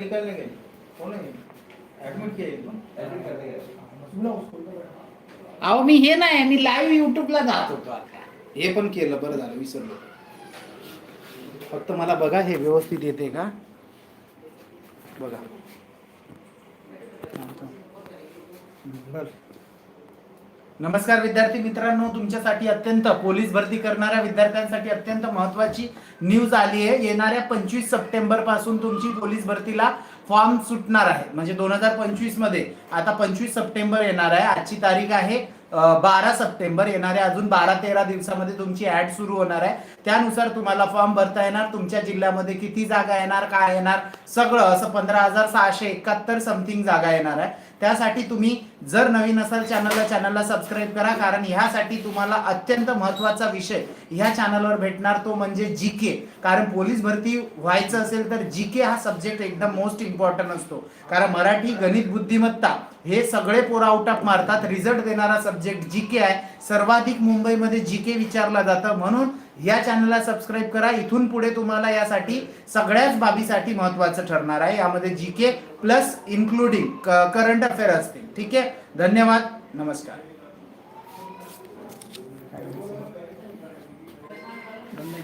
निकलने गए कौन है एडमिट किया एकदम अहो मी हे नाही मी लाईव्ह युट्यूबला जात होतो आता. हे पण केलं बरं झालं विसरलो. फक्त मला बघा हे व्यवस्थित येते का? बघा. बर. नमस्कार विद्यार्थी मित्रांनो तुमच्यासाठी अत्यंत पोलीस भरती करणाऱ्या विद्यार्थ्यांसाठी अत्यंत महत्वाची न्यूज आली आहे. येणाऱ्या पंचवीस सप्टेंबरपासून तुमची पोलीस भरतीला फॉर्म सुटणार आहे. म्हणजे दोन हजार पंचवीसमध्ये आता पंचवीस सप्टेंबर येणार आहे. आजची तारीख आहे बारा सप्टेंबर येणाऱ्या अजून बारा तेरा दिवसामध्ये तुमची ऍड सुरू होणार आहे. त्यानुसार तुम्हाला फॉर्म भरता येणार तुमच्या जिल्ह्यामध्ये किती जागा येणार काय येणार सगळं असं पंधरा हजार सहाशे एकाहत्तर समथिंग जागा येणार आहे. त्यासाठी तुम्ही जर नवीन असाल चॅनलला चॅनलला सबस्क्राईब करा कारण ह्यासाठी तुम्हाला अत्यंत महत्त्वाचा विषय ह्या चॅनलवर भेटणार तो म्हणजे जी के कारण पोलीस भरती व्हायचं असेल तर जी के हा सब्जेक्ट एकदम मोस्ट इम्पॉर्टंट असतो. कारण मराठी गणित बुद्धिमत्ता हे सगळे पोरं आउट ऑफ मारतात. रिझल्ट देणारा सब्जेक्ट जी के आहे. सर्वाधिक मुंबईमध्ये जी के विचारला जातं. म्हणून या चॅनलला सबस्क्राईब करा. इथून पुढे तुम्हाला यासाठी सगळ्याच बाबीसाठी महत्वाचं ठरणार आहे. यामध्ये G K plus including current affair असतील. ठीक आहे? धन्यवाद. नमस्कार. बंद